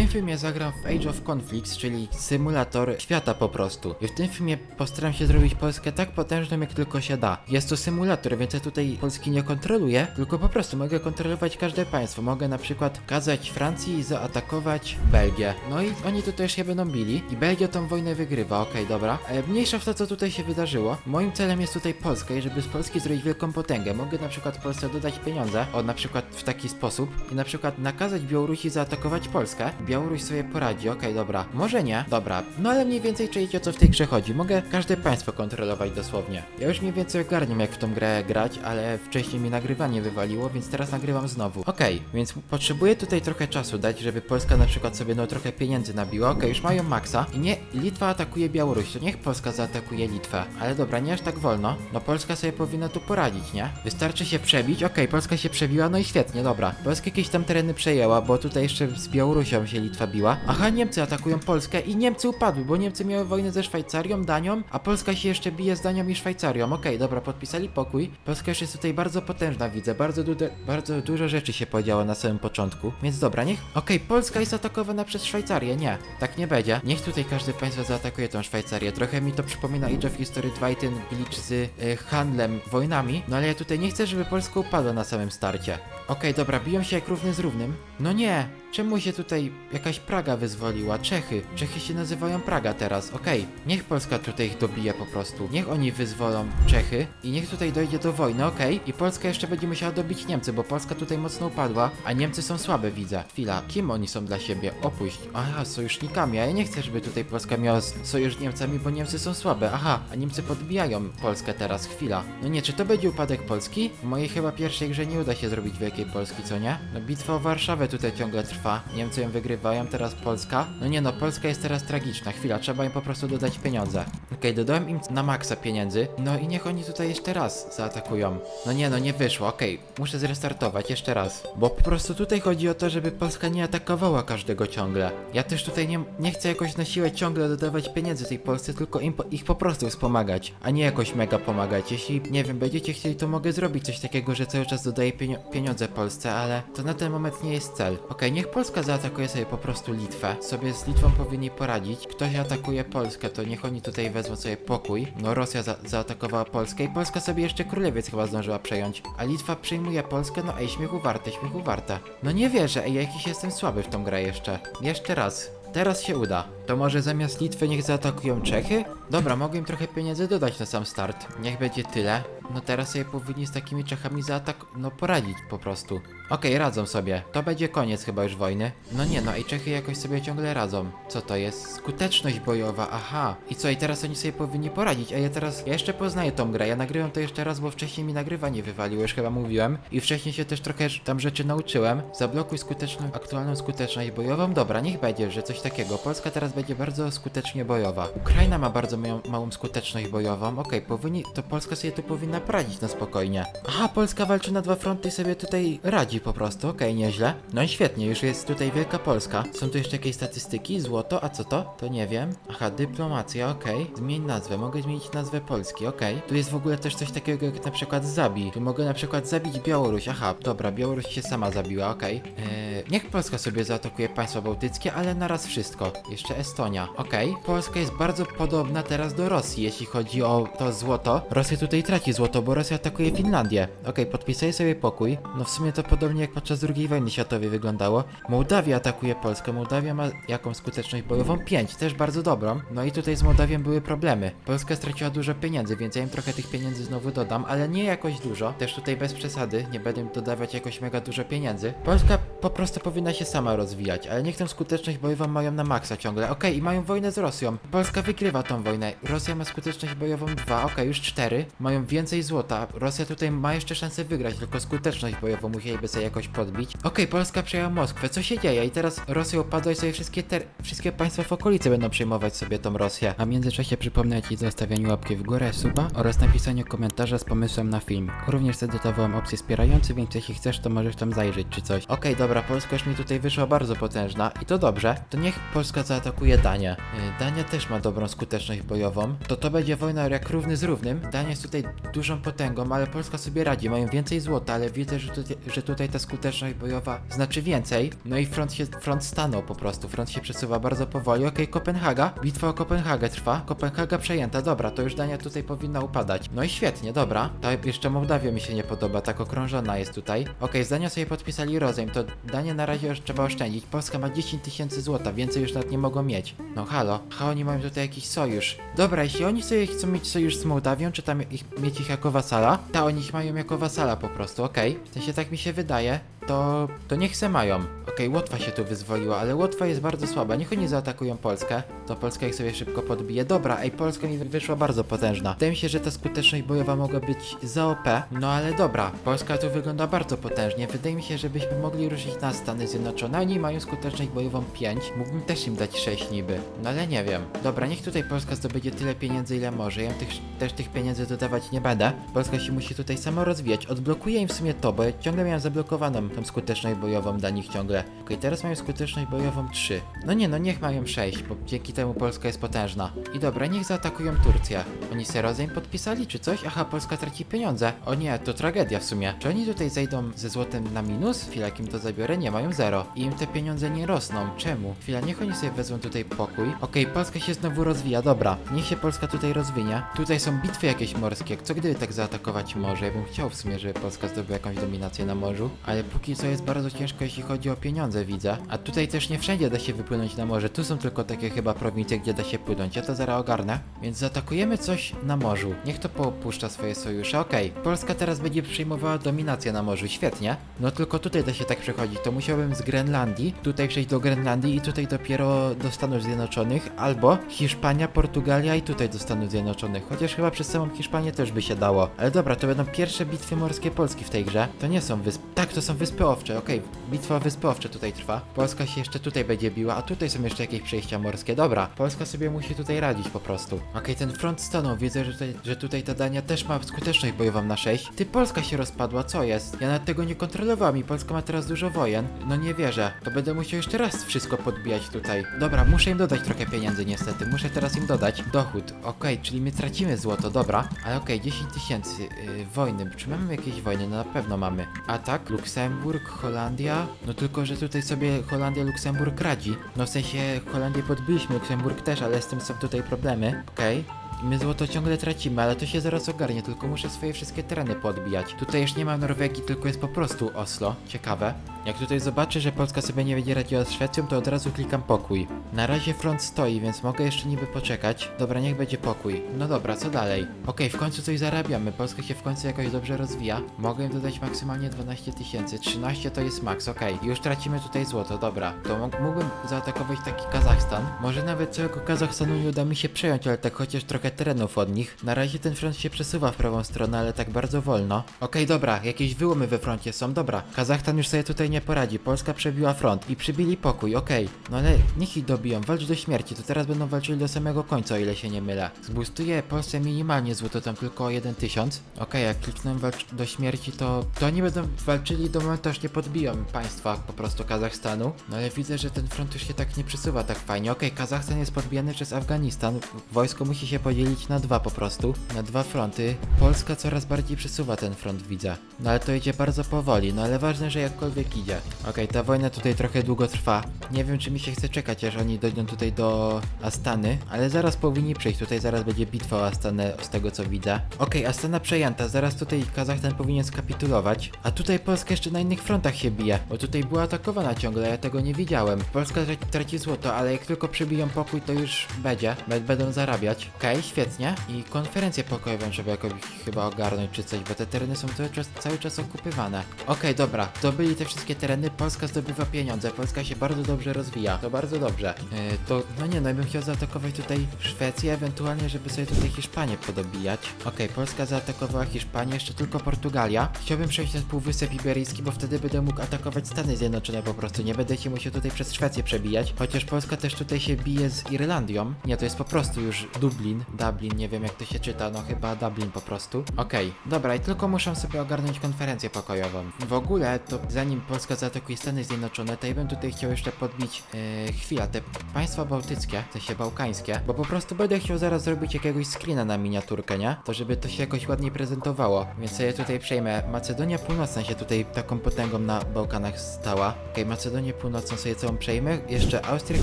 tym filmie zagram w Age of Conflicts, czyli symulator świata po prostu. I w tym filmie postaram się zrobić Polskę tak potężną, jak tylko się da. Jest to symulator, więc ja tutaj Polski nie kontroluję, tylko po prostu mogę kontrolować każde państwo. Mogę na przykład kazać Francji zaatakować Belgię. No i oni tutaj się będą bili i Belgia tą wojnę wygrywa, okej, dobra. E, mniejsza w to, co tutaj się wydarzyło. Moim celem jest tutaj Polska i żeby z Polski zrobić wielką potęgę. Mogę na przykład Polsce dodać pieniądze, o na przykład w taki sposób i na przykład nakazać Białorusi zaatakować Polskę. Białoruś sobie poradzi, okej, dobra. Może nie, dobra. No ale mniej więcej czujecie o co w tej grze chodzi. Mogę każde państwo kontrolować dosłownie. Ja już mniej więcej ogarniam jak w tą grę grać, ale wcześniej mi nagrywanie wywaliło, więc teraz nagrywam znowu. Okej, więc potrzebuję tutaj trochę czasu dać, żeby Polska na przykład sobie no trochę pieniędzy nabiła. Okej, już mają maksa i nie Litwa atakuje Białoruś, to niech Polska zaatakuje Litwę. Ale dobra, nie aż tak wolno. No Polska sobie powinna tu poradzić, nie? Wystarczy się przebić. Okej, Polska się przebiła, no i świetnie, dobra. Polska jakieś tam tereny przejęła, bo tutaj jeszcze z Białorusią się Litwa biła. Aha, Niemcy atakują Polskę i Niemcy upadły, bo Niemcy miały wojnę ze Szwajcarią, Danią, a Polska się jeszcze bije z Danią i Szwajcarią. Okej, dobra, podpisali pokój. Polska już jest tutaj bardzo potężna, widzę. Bardzo, dude, bardzo dużo rzeczy się podziało na samym początku. Więc dobra, niech. Okej, Polska jest atakowana przez Szwajcarię. Nie, tak nie będzie. Niech tutaj każde państwo zaatakuje tą Szwajcarię. Trochę mi to przypomina Age of History 2 i ten glitch z y, handlem, wojnami. No ale ja tutaj nie chcę, żeby Polska upadła na samym starcie. Okej, dobra, biją się jak równy z równym. No nie, czemu się tutaj jakaś Praga wyzwoliła? Czechy. Czechy się nazywają Praga teraz, okej. Niech Polska tutaj ich dobije po prostu. Niech oni wyzwolą Czechy i niech tutaj dojdzie do wojny, okej. I Polska jeszcze będzie musiała dobić Niemcy, bo Polska tutaj mocno upadła, a Niemcy są słabe, widzę. Chwila, kim oni są dla siebie? Opuść. Aha, sojusznikami, a ja nie chcę, żeby tutaj Polska miała sojusz z Niemcami, bo Niemcy są słabe. Aha, a Niemcy podbijają Polskę teraz, chwila. No nie, czy to będzie upadek Polski? W mojej chyba pierwszej grze nie uda się zrobić Wielkiej Polski, co nie? No bitwa o Warszawę tutaj ciągle trwa. Niemcy ją wygrywają, teraz Polska. No nie no, Polska jest teraz tragiczna. Chwila, trzeba im po prostu dodać pieniądze. Okej, dodałem im na maksa pieniędzy. No i niech oni tutaj jeszcze raz zaatakują. No nie no, nie wyszło, okej. Muszę zrestartować jeszcze raz. Bo po prostu tutaj chodzi o to, żeby Polska nie atakowała każdego ciągle. Ja też tutaj nie, nie chcę jakoś na siłę ciągle dodawać pieniędzy tej Polsce, tylko im ich po prostu wspomagać, a nie jakoś mega pomagać. Jeśli, nie wiem, będziecie chcieli, to mogę zrobić coś takiego, że cały czas dodaję pieniądze Polsce, ale to na ten moment nie jest cel. Okej, niech Polska zaatakuje sobie po prostu Litwę. Sobie z Litwą powinni poradzić. Ktoś atakuje Polskę, to niech oni tutaj wezmą sobie pokój. No Rosja za zaatakowała Polskę i Polska sobie jeszcze królewiec chyba zdążyła przejąć. A Litwa przyjmuje Polskę, no ej, śmiechu warte, śmiechu warte. No nie wierzę, ej, jakiś jestem słaby w tą grę jeszcze. Jeszcze raz. Teraz się uda. To może zamiast Litwy niech zaatakują Czechy? Dobra, mogę im trochę pieniędzy dodać na sam start. Niech będzie tyle. No teraz sobie powinni z takimi Czechami zaatak... no poradzić po prostu. Okej, radzą sobie. To będzie koniec chyba już wojny. No nie no, i Czechy jakoś sobie ciągle radzą. Co to jest? Skuteczność bojowa, aha. I co, i teraz oni sobie powinni poradzić, a ja teraz... Ja jeszcze poznaję tą grę, ja nagrywam to jeszcze raz, bo wcześniej mi nagrywanie wywaliło, już chyba mówiłem. I wcześniej się też trochę tam rzeczy nauczyłem. Zablokuj skuteczną, aktualną skuteczność bojową. Dobra, niech będzie, że coś takiego. Polska teraz będzie bardzo skutecznie bojowa. Ukraina ma bardzo małą, skuteczność bojową. Okej, powinni... To Polska sobie tu powinna poradzić na spokojnie. Aha, Polska walczy na dwa fronty i sobie tutaj radzi po prostu. Okej, nieźle. No i świetnie, już jest tutaj Wielka Polska. Są tu jeszcze jakieś statystyki? Złoto? A co to? To nie wiem. Aha, dyplomacja, okej. Zmień nazwę. Mogę zmienić nazwę Polski, okej. Tu jest w ogóle też coś takiego jak na przykład zabij. Tu mogę na przykład zabić Białoruś. Aha, dobra, Białoruś się sama zabiła, okej. Eee, niech Polska sobie zaatakuje państwa bałtyckie, ale naraz wszystko. Jeszcze Estonia, okej. Polska jest bardzo podobna teraz do Rosji, jeśli chodzi o to złoto. Rosja tutaj traci złoto, bo Rosja atakuje Finlandię. Okej, podpisali sobie pokój. No w sumie to podobnie jak podczas II wojny światowej wyglądało. Mołdawia atakuje Polskę. Mołdawia ma jaką skuteczność bojową? 5, też bardzo dobrą. No i tutaj z Mołdawią były problemy. Polska straciła dużo pieniędzy, więc ja im trochę tych pieniędzy znowu dodam, ale nie jakoś dużo. Też tutaj bez przesady, nie będę dodawać jakoś mega dużo pieniędzy. Polska po prostu powinna się sama rozwijać, ale niech tę skuteczność bojową mają na maksa ciągle. Okej, i mają wojnę z Rosją. Polska wygrywa tą wojnę. Rosja ma skuteczność bojową 2, okej, już 4. Mają więcej złota. Rosja tutaj ma jeszcze szansę wygrać, tylko skuteczność bojową musieliby sobie jakoś podbić. Okej, Polska przejęła Moskwę. Co się dzieje? I teraz Rosja upadła i sobie wszystkie, ter- wszystkie państwa w okolicy będą przejmować sobie tą Rosję. A w międzyczasie przypomnę Ci zostawieniu łapki w górę, suba oraz napisaniu komentarza z pomysłem na film. Również zdecydowałem opcję wspierający, więc jeśli chcesz, to możesz tam zajrzeć czy coś. Okej, dobra, Polska już mi tutaj wyszła bardzo potężna i to dobrze. To niech Polska zaatakuje zaatakuje Danię. Y, Dania też ma dobrą skuteczność bojową. To to będzie wojna jak równy z równym. Dania jest tutaj dużą potęgą, ale Polska sobie radzi. Mają więcej złota, ale widzę, że tutaj, że tutaj ta skuteczność bojowa znaczy więcej. No i front się, front stanął po prostu. Front się przesuwa bardzo powoli. Okej, Kopenhaga. Bitwa o Kopenhagę trwa. Kopenhaga przejęta. Dobra, to już Dania tutaj powinna upadać. No i świetnie, dobra. Ta jeszcze Mołdawia mi się nie podoba, tak okrążona jest tutaj. Okej, z Dania sobie podpisali rozejm, to Dania na razie już trzeba oszczędzić. Polska ma 10 tysięcy złota, więcej już nawet nie mogą mieć. No halo, ha oni mają tutaj jakiś sojusz. Dobra, jeśli oni sobie chcą mieć sojusz z Mołdawią, czy tam ich, mieć ich jako wasala, to oni ich mają jako wasala po prostu, okej. W sensie tak mi się wydaje, to, to niech se mają. Okej, Łotwa się tu wyzwoliła, ale Łotwa jest bardzo słaba. Niech oni zaatakują Polskę, to Polska ich sobie szybko podbije. Dobra, ej, Polska mi wyszła bardzo potężna. Wydaje mi się, że ta skuteczność bojowa mogła być za OP, no ale dobra, Polska tu wygląda bardzo potężnie. Wydaje mi się, że byśmy mogli ruszyć na Stany Zjednoczone. Oni mają skuteczność bojową 5. Mógłbym też im dać 6 niby, no ale nie wiem. Dobra, niech tutaj Polska zdobędzie tyle pieniędzy, ile może. Ja tych, też tych pieniędzy dodawać nie będę. Polska się musi tutaj samo rozwijać. Odblokuję im w sumie to, bo ja ciągle miałem zablokowaną skuteczność bojową dla nich ciągle. Okej, teraz mają skuteczność bojową 3. No nie, no niech mają 6, bo dzięki temu Polska jest potężna. I dobra, niech zaatakują Turcję. Oni se rozejm podpisali czy coś? Aha, Polska traci pieniądze. O nie, to tragedia w sumie. Czy oni tutaj zejdą ze złotem na minus? Chwila, jak im to zabiorę? Nie, mają zero. I im te pieniądze nie rosną. Czemu? Chwila, niech oni sobie wezmą tutaj pokój. Okej, Polska się znowu rozwija, dobra. Niech się Polska tutaj rozwinie. Tutaj są bitwy jakieś morskie. Co gdyby tak zaatakować morze? Ja bym chciał w sumie, żeby Polska zdobyła jakąś dominację na morzu. Ale co jest bardzo ciężko, jeśli chodzi o pieniądze, widzę. A tutaj też nie wszędzie da się wypłynąć na morze. Tu są tylko takie chyba prowincje, gdzie da się płynąć. Ja to zaraz ogarnę. Więc zaatakujemy coś na morzu. Niech to popuszcza swoje sojusze. Okej, Polska teraz będzie przyjmowała dominację na morzu. Świetnie. No tylko tutaj da się tak przechodzić. To musiałbym z Grenlandii tutaj przejść do Grenlandii i tutaj dopiero do Stanów Zjednoczonych. Albo Hiszpania, Portugalia i tutaj do Stanów Zjednoczonych. Chociaż chyba przez samą Hiszpanię też by się dało. Ale dobra, to będą pierwsze bitwy morskie Polski w tej grze. To nie są wyspy. Tak, to są wyspy owcze. Okej, bitwa wyspy owcze tutaj trwa. Polska się jeszcze tutaj będzie biła, a tutaj są jeszcze jakieś przejścia morskie. Dobra, Polska sobie musi tutaj radzić po prostu. Okej, ten front stanął. Widzę, że tutaj, że tutaj ta Dania też ma skuteczność bojową na 6. Ty, Polska się rozpadła, co jest? Ja nawet tego nie kontrolowałam i Polska ma teraz dużo wojen. No nie wierzę. To będę musiał jeszcze raz wszystko podbijać tutaj. Dobra, muszę im dodać trochę pieniędzy niestety. Muszę teraz im dodać. Dochód. Okej, czyli my tracimy złoto, dobra. Ale okej, 10 tysięcy. Yy, wojny. Czy mamy jakieś wojny? No na pewno mamy. Atak, Luksemburg, Holandia. No tylko, że tutaj sobie Holandia, Luksemburg radzi. No w sensie Holandię podbiliśmy, Luksemburg też, ale z tym są tutaj problemy. Okej. I My złoto ciągle tracimy, ale to się zaraz ogarnie, tylko muszę swoje wszystkie tereny podbijać. Tutaj już nie ma Norwegii, tylko jest po prostu Oslo. Ciekawe. Jak tutaj zobaczę, że Polska sobie nie będzie radziła z Szwecją, to od razu klikam pokój. Na razie front stoi, więc mogę jeszcze niby poczekać. Dobra, niech będzie pokój. No dobra, co dalej? Okej, w końcu coś zarabiamy. Polska się w końcu jakoś dobrze rozwija. Mogę im dodać maksymalnie 12 tysięcy. 13 to jest maks, okej. Już tracimy tutaj złoto, dobra. To mógł- mógłbym zaatakować taki Kazachstan. Może nawet całego Kazachstanu nie uda mi się przejąć, ale tak chociaż trochę terenów od nich. Na razie ten front się przesuwa w prawą stronę, ale tak bardzo wolno. Okej, dobra, jakieś wyłomy we froncie są, dobra. Kazachstan już sobie tutaj nie poradzi. Polska przebiła front i przybili pokój, okej. No ale niech ich dobiją, walcz do śmierci, to teraz będą walczyli do samego końca, o ile się nie mylę. Zbustuję Polsce minimalnie złoto, tam tylko o 1000. Okej, jak kliknę walcz do śmierci, to, to oni będą walczyli do momentu, aż nie podbiją państwa po prostu Kazachstanu. No ale widzę, że ten front już się tak nie przesuwa tak fajnie. Okej, Kazachstan jest podbijany przez Afganistan. Wojsko musi się podzielić na dwa po prostu. Na dwa fronty. Polska coraz bardziej przesuwa ten front, widzę. No ale to idzie bardzo powoli, no ale ważne, że jakkolwiek idzie. Okej, ta wojna tutaj trochę długo trwa. Nie wiem, czy mi się chce czekać, aż oni dojdą tutaj do Astany, ale zaraz powinni przyjść. Tutaj zaraz będzie bitwa o Astanę, z tego co widzę. Okej, Astana przejęta, zaraz tutaj Kazachstan powinien skapitulować. A tutaj Polska jeszcze na innych frontach się bije, bo tutaj była atakowana ciągle, ja tego nie widziałem. Polska tra- traci złoto, ale jak tylko przybiją pokój, to już będzie. Będą zarabiać. Okej, świetnie. I konferencję pokojową trzeba jakoś chyba ogarnąć czy coś, bo te tereny są cały czas, cały czas okupywane. Okej, dobra, zdobyli te wszystkie tereny, Polska zdobywa pieniądze, Polska się bardzo dobrze rozwija, to bardzo dobrze. Yy, to, no nie, no ja bym chciał zaatakować tutaj Szwecję, ewentualnie, żeby sobie tutaj Hiszpanię podobijać. Okej, Polska zaatakowała Hiszpanię, jeszcze tylko Portugalia. Chciałbym przejść ten półwysep iberyjski, bo wtedy będę mógł atakować Stany Zjednoczone po prostu, nie będę się musiał tutaj przez Szwecję przebijać, chociaż Polska też tutaj się bije z Irlandią. Nie, to jest po prostu już Dublin, Dublin, nie wiem jak to się czyta, no chyba Dublin po prostu. Okej, dobra, i tylko muszę sobie ogarnąć konferencję pokojową. W ogóle, to zanim Polska zaatakuje Stany Zjednoczone, to ja bym tutaj chciał jeszcze podbić, yy, chwila, te państwa bałtyckie, w sensie bałkańskie, bo po prostu będę chciał zaraz zrobić jakiegoś screena na miniaturkę, nie? To żeby to się jakoś ładniej prezentowało, więc sobie tutaj przejmę. Macedonia Północna się tutaj taką potęgą na Bałkanach stała. Okej, Macedonię Północną sobie całą przejmę. Jeszcze Austrię,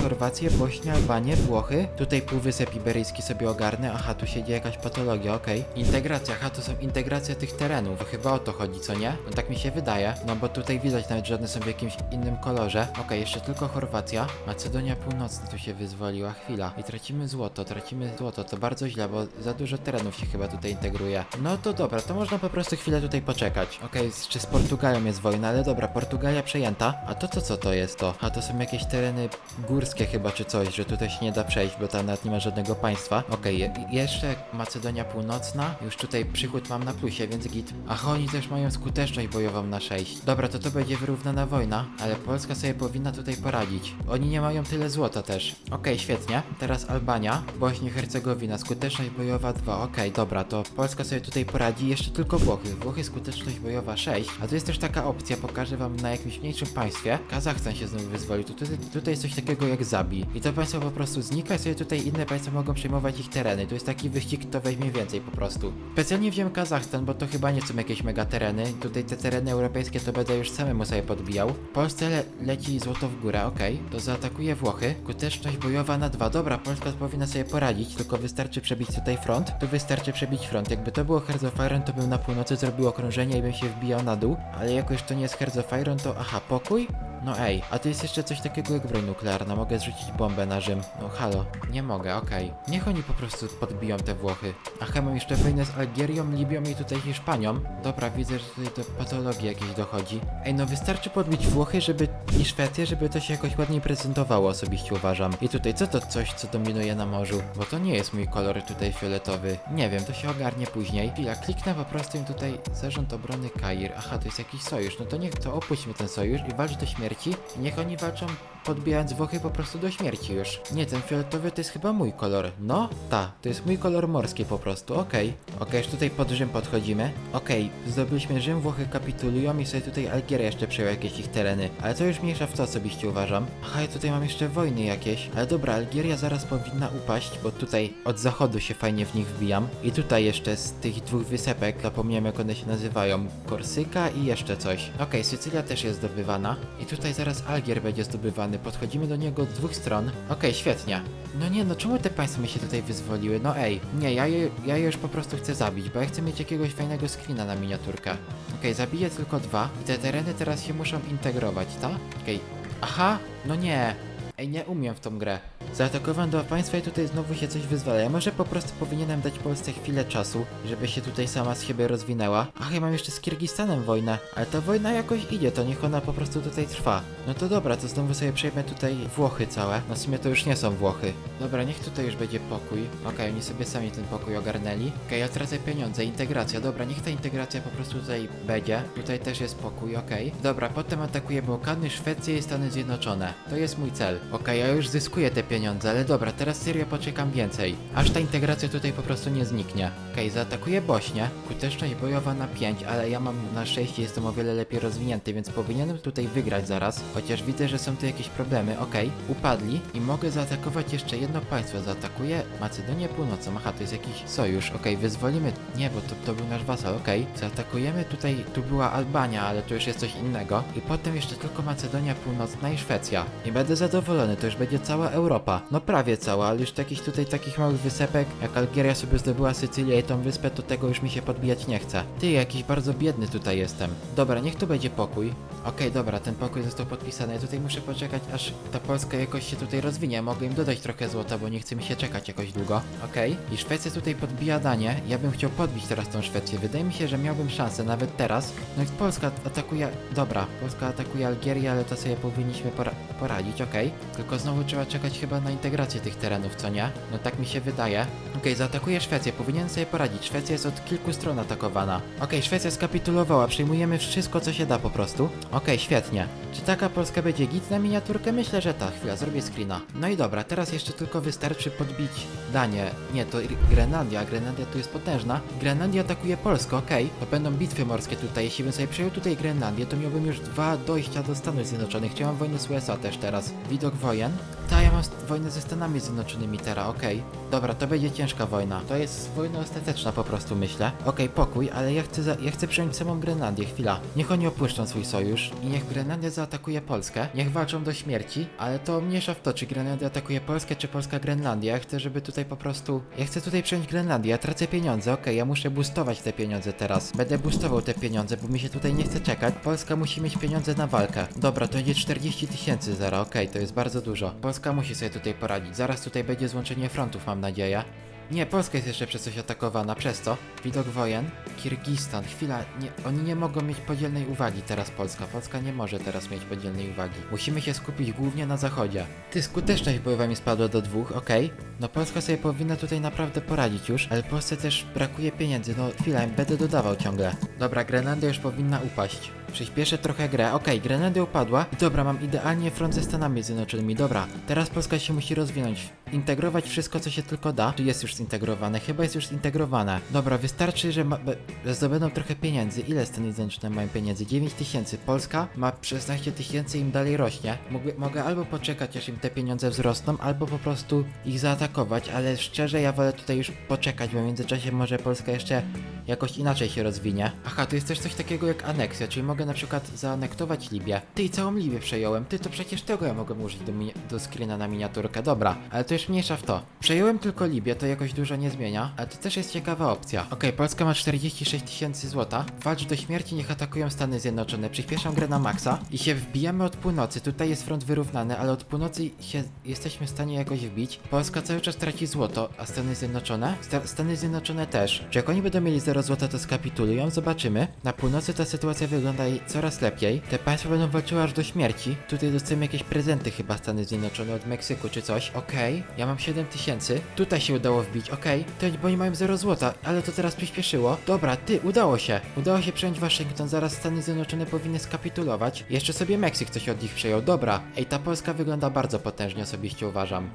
Chorwację, Bośnię, Albanię, Włochy. Tutaj Półwysep Iberyjski sobie ogarnę. Aha, tu się dzieje jakaś patologia, okej. Integracja, aha, to są integracja tych terenów. Chyba o to chodzi, co nie? No tak mi się wydaje. No bo tutaj widać nawet, że one są w jakimś innym kolorze. Okej, jeszcze tylko Chorwacja. Macedonia Północna tu się wyzwoliła. Chwila. I tracimy złoto, tracimy złoto. To bardzo źle, bo za dużo terenów się chyba tutaj integruje. No to dobra, to można po prostu chwilę tutaj poczekać. Okej, czy z Portugalią jest wojna, ale dobra, Portugalia przejęta. A to co, co to jest to? A to są jakieś tereny górskie chyba, czy coś, że tutaj się nie da przejść, bo tam nawet nie ma żadnego państwa. Okej, jeszcze Macedonia Północna. Już tutaj przychód mam na plusie, więc git. Ach, oni też mają skuteczność bojową na 6. Dobra, to to będzie wyrównana wojna, ale Polska sobie powinna tutaj poradzić. Oni nie mają tyle złota też. Okej, świetnie. Teraz Albania, Bośnia i Hercegowina, skuteczność bojowa 2. Okej, dobra, to Polska sobie tutaj poradzi. Jeszcze tylko Włochy. Włochy skuteczność bojowa 6. A tu jest też taka opcja, pokażę wam na jakimś mniejszym państwie. Kazachstan się znowu wyzwolił. Tu, tutaj, tutaj jest coś takiego jak Zabi. I to państwo po prostu znika i sobie tutaj inne państwa mogą przejmować ich tereny. Tu jest taki wyścig, kto weźmie więcej po prostu. Specjalnie wziąłem Kazachstan, bo to chyba nie są jakieś mega tereny. Tutaj te tereny europejskie to będę już samemu sobie podbijał. Polsce le leci złoto w górę, okej. To zaatakuje Włochy. Skuteczność bojowa na 2. Dobra, Polska powinna sobie poradzić, tylko wystarczy przebić tutaj front. Tu wystarczy przebić front. Jakby to było Hearts to bym na północy zrobił okrążenie i bym się wbijał na dół. Ale jako już to nie jest Hearts to aha, pokój? No ej, a tu jest jeszcze coś takiego jak broń nuklearna, mogę zrzucić bombę na Rzym. No halo, nie mogę, okej. Niech oni po prostu podbiją te Włochy. Aha, mam jeszcze wojnę z Algierią, Libią i tutaj Hiszpanią. Dobra, widzę, że tutaj do patologii jakiejś dochodzi. Ej, no wystarczy podbić Włochy, żeby i Szwecję, żeby to się jakoś ładniej prezentowało, osobiście uważam. I tutaj, co to coś, co dominuje na morzu? Bo to nie jest mój kolor tutaj fioletowy. Nie wiem, to się ogarnie później. Chwila, kliknę po prostu im tutaj Zarząd Obrony Kair. Aha, to jest jakiś sojusz. No to niech to opuśćmy ten sojusz i walcz do śmierci. I niech oni walczą podbijając Włochy po prostu do śmierci już. Nie, ten fioletowy to jest chyba mój kolor. No, ta, to jest mój kolor morski po prostu, okej. Okej, już tutaj pod Rzym podchodzimy. Okej, zdobyliśmy Rzym, Włochy kapitulują i sobie tutaj Algieria jeszcze przejęła jakieś ich tereny. Ale to już mniejsza w to osobiście uważam. Aha, ja tutaj mam jeszcze wojny jakieś. Ale dobra, Algieria zaraz powinna upaść, bo tutaj od zachodu się fajnie w nich wbijam. I tutaj jeszcze z tych dwóch wysepek, zapomniałem jak one się nazywają. Korsyka i jeszcze coś. Okej, Sycylia też jest zdobywana. I tutaj zaraz Algier będzie zdobywany. Podchodzimy do niego od dwóch stron. Okej, świetnie. No nie, no czemu te państwa mi się tutaj wyzwoliły? No ej, nie, ja je, ja je już po prostu chcę zabić, bo ja chcę mieć jakiegoś fajnego screena na miniaturkę. Okej, zabiję tylko dwa i te tereny teraz się muszą integrować, tak? Okej. Aha, no nie. Ej, nie umiem w tą grę. Zaatakowałem dwa państwa i tutaj znowu się coś wyzwala. Ja może po prostu powinienem dać Polsce chwilę czasu, żeby się tutaj sama z siebie rozwinęła. Ach, ja mam jeszcze z Kirgistanem wojnę, ale ta wojna jakoś idzie, to niech ona po prostu tutaj trwa. No to dobra, to znowu sobie przejmę tutaj Włochy całe. No w sumie to już nie są Włochy. Dobra, niech tutaj już będzie pokój. Okej, oni sobie sami ten pokój ogarnęli. Okej, ja tracę pieniądze, integracja. Dobra, niech ta integracja po prostu tutaj będzie. Tutaj też jest pokój, okej. Dobra, potem atakuję Bałkany, Szwecję i Stany Zjednoczone. To jest mój cel. Okej, ja już zyskuję te pieniądze, ale dobra, teraz serio poczekam więcej. Aż ta integracja tutaj po prostu nie zniknie. Okej, zaatakuję Bośnię. Skuteczność bojowa na 5, ale ja mam na szczęście jestem o wiele lepiej rozwinięty, więc powinienem tutaj wygrać zaraz. Chociaż widzę, że są tu jakieś problemy. Okej, upadli i mogę zaatakować jeszcze jedno państwo. Zaatakuję Macedonię Północną. Aha, to jest jakiś sojusz. Okej, wyzwolimy. Nie, bo to, to był nasz wasal. Okej, zaatakujemy tutaj. Tu była Albania, ale to już jest coś innego. I potem jeszcze tylko Macedonia Północna i Szwecja. I będę zadowolony, to już będzie cała Europa. No prawie cała, ale już takich tutaj takich małych wysepek, jak Algieria sobie zdobyła Sycylię i tą wyspę, to tego już mi się podbijać nie chce. Ty, jakiś bardzo biedny tutaj jestem. Dobra, niech tu będzie pokój. Okej, dobra, ten pokój został podpisany. Ja tutaj muszę poczekać, aż ta Polska jakoś się tutaj rozwinie. Mogę im dodać trochę złota, bo nie chce mi się czekać jakoś długo. Okej. I Szwecja tutaj podbija danie. Ja bym chciał podbić teraz tą Szwecję. Wydaje mi się, że miałbym szansę nawet teraz. No i Polska atakuje... Dobra, Polska atakuje Algierię, ale to sobie powinniśmy pora poradzić, okej. Tylko znowu trzeba czekać chyba na integrację tych terenów, co nie? No tak mi się wydaje. Okej, zaatakuje Szwecję, powinien sobie poradzić. Szwecja jest od kilku stron atakowana. Okej, Szwecja skapitulowała, przyjmujemy wszystko, co się da po prostu. Okej, świetnie. Czy taka Polska będzie git na miniaturkę? Myślę, że tak. Chwila, zrobię screena. No i dobra, teraz jeszcze tylko wystarczy podbić Danię. Nie, to Grenlandia. Grenlandia tu jest potężna. Grenlandia atakuje Polskę, okej. To będą bitwy morskie tutaj. Jeśli bym sobie przejął tutaj Grenlandię, to miałbym już dwa dojścia do Stanów Zjednoczonych. Chciałem wojny z USA też teraz. Widok wojen. Ta, ja mam wojnę ze Stanami Zjednoczonymi teraz, okej. Dobra, to będzie ciężka wojna. To jest wojna ostateczna po prostu, myślę. Okej, pokój, ale ja chcę, za- ja chcę przejąć samą Grenlandię, chwila. Niech oni opuszczą swój sojusz i niech Grenlandia zaatakuje Polskę. Niech walczą do śmierci, ale to mniejsza w to, czy Grenlandia atakuje Polskę, czy Polska Grenlandia. Ja chcę, żeby tutaj po prostu... Ja chcę tutaj przejąć Grenlandię, ja tracę pieniądze, okej, ja muszę boostować te pieniądze teraz. Będę boostował te pieniądze, bo mi się tutaj nie chce czekać. Polska musi mieć pieniądze na walkę. Dobra, to będzie 40 tysięcy zera, okej, to jest bardzo dużo. Polska musi sobie tutaj poradzić. Zaraz tutaj będzie złączenie frontów, mam nadzieję. Nie, Polska jest jeszcze przez coś atakowana, przez to. Widok wojen. Kirgistan, chwila, nie, oni nie mogą mieć podzielnej uwagi teraz Polska. Polska nie może teraz mieć podzielnej uwagi. Musimy się skupić głównie na zachodzie. Ty, skuteczność bojowa mi spadła do dwóch, okej. No Polska sobie powinna tutaj naprawdę poradzić już, ale Polsce też brakuje pieniędzy, no chwila, będę dodawał ciągle. Dobra, Grenlandia już powinna upaść. Przyspieszę trochę grę. Okej, Grenlandia upadła. Dobra, mam idealnie front ze Stanami Zjednoczonymi. Dobra, teraz Polska się musi rozwinąć. Integrować wszystko, co się tylko da. Tu jest już zintegrowane, chyba jest już zintegrowane. Dobra, wystarczy, że, ma, że zdobędą trochę pieniędzy. Ile Stany Zjednoczone mają pieniędzy? 9 tysięcy. Polska ma 16 tysięcy, im dalej rośnie. Mogę, mogę albo poczekać, aż im te pieniądze wzrosną, albo po prostu ich zaatakować, ale szczerze, ja wolę tutaj już poczekać, bo w międzyczasie może Polska jeszcze jakoś inaczej się rozwinie. Aha, to jest też coś takiego jak aneksja, czyli mogę na przykład zaanektować Libię. Ty i całą Libię przejąłem. Ty to przecież tego ja mogę użyć do, do screena na miniaturkę. Dobra, ale to już mniejsza w to. Przejąłem tylko Libię, to jakoś dużo nie zmienia, ale to też jest ciekawa opcja. Okej, Polska ma 46 tysięcy złota. Walcz do śmierci, niech atakują Stany Zjednoczone. Przyspieszam grę na maksa i się wbijamy od północy. Tutaj jest front wyrównany, ale od północy się jesteśmy w stanie jakoś wbić. Polska cały czas traci złoto, a Stany Zjednoczone? Sta Stany Zjednoczone też. Czy jak oni będą mieli 0 złota, to skapitulują? Zobaczymy. Na północy ta sytuacja wygląda coraz lepiej. Te państwa będą walczyły aż do śmierci. Tutaj dostajemy jakieś prezenty chyba Stany Zjednoczone od Meksyku czy coś. Okej, ja mam 7 tysięcy. Tutaj się udało wbić, okej. To bo oni mają 0 złota, ale to teraz przyspieszyło. Dobra, ty, udało się. Udało się przejąć Waszyngton, zaraz Stany Zjednoczone powinny skapitulować. Jeszcze sobie Meksyk coś od nich przejął. Dobra, ej, ta Polska wygląda bardzo potężnie, osobiście uważam.